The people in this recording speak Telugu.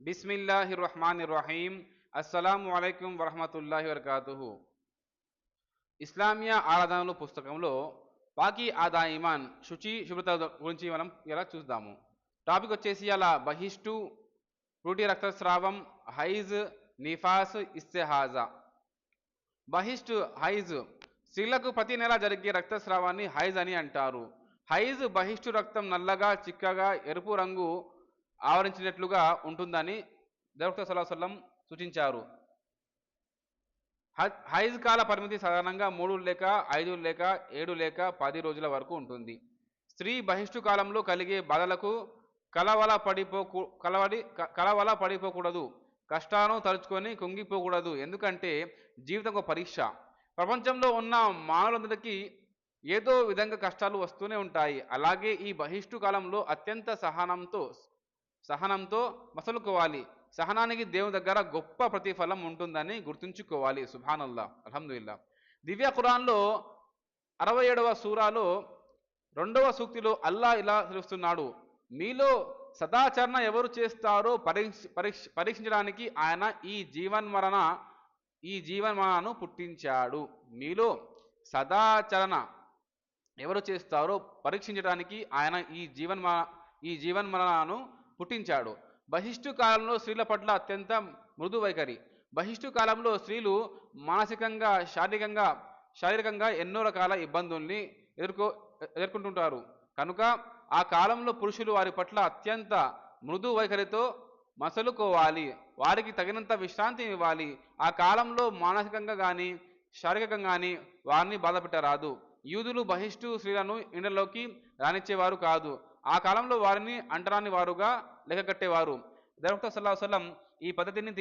బిస్మిల్లాహి రహమాన్ రహీం అస్సలాము అలైకుం వరహమతుల్లాహి వరకాతుహు. ఇస్లామియా ఆరాధనలు పుస్తకంలో పాకి ఆదా ఇమాన్ శుచి శుభ్రత గురించి మనం ఇలా చూద్దాము. టాపిక్ వచ్చేసి అలా బహిష్టు రూటి రక్తస్రావం హైజ్ నిఫాస్ ఇస్తెహాజా. బహిష్ట్ హైజ్ స్త్రీలకు ప్రతి నెల జరిగే రక్తస్రావాన్ని హైజ్ అని అంటారు. హైజ్ బహిష్టు రక్తం నల్లగా చిక్కగా ఎరుపు రంగు ఆవరించినట్లుగా ఉంటుందని దరక్త సలాహసల్లం సూచించారు. హైజ్ కాల పరిమితి సాధారణంగా మూడు లేక ఐదు లేక ఏడు లేక పది రోజుల వరకు ఉంటుంది. స్త్రీ బహిష్టు కాలంలో కలిగే బాధలకు కలవల పడిపోకు కలవడి క- కలవల పడిపోకూడదు. కష్టాలను తలుచుకొని కుంగిపోకూడదు. ఎందుకంటే జీవితం ఒక పరీక్ష. ప్రపంచంలో ఉన్న మానవులందరికీ ఏదో విధంగా కష్టాలు వస్తూనే ఉంటాయి. అలాగే ఈ బహిష్టు కాలంలో అత్యంత సహనంతో సహనంతో మసలుకోవాలి. సహనానికి దేవుని దగ్గర గొప్ప ప్రతిఫలం ఉంటుందని గుర్తుంచుకోవాలి. సుభానల్లా. అల్హమ్దుల్లా దివ్య ఖురాన్లో అరవై ఏడవ సూరాలో రెండవ సూక్తిలో అల్లా ఇలా తెలుస్తున్నాడు. మీలో సదాచరణ ఎవరు చేస్తారో పరీక్ష పరీక్ష పరీక్షించడానికి ఆయన ఈ జీవన్మరణ ఈ జీవన్మరణను పుట్టించాడు. మీలో సదాచరణ ఎవరు చేస్తారో పరీక్షించడానికి ఆయన ఈ జీవన్మ ఈ జీవన్మరణను పుట్టించాడు. బహిష్టు కాలంలో స్త్రీల పట్ల అత్యంత మృదు వైఖరి. బహిష్టు కాలంలో స్త్రీలు మానసికంగా శారీరకంగా శారీరకంగా ఎన్నో రకాల ఇబ్బందుల్ని ఎదుర్కో ఎదుర్కొంటుంటారు. కనుక ఆ కాలంలో పురుషులు వారి పట్ల అత్యంత మృదు వైఖరితో మసలుకోవాలి. వారికి తగినంత విశ్రాంతి ఇవ్వాలి. ఆ కాలంలో మానసికంగా కానీ శారీరకంగా కానీ వారిని బాధపెట్టరాదు యూదులు బహిష్టు స్త్రీలను ఇండలోకి రానిచ్చేవారు కాదు. ఆ కాలంలో వారిని అంటరాని వారుగా లెక్కగట్టేవారు దరక్త సల్లాహం ఈ పద్ధతిని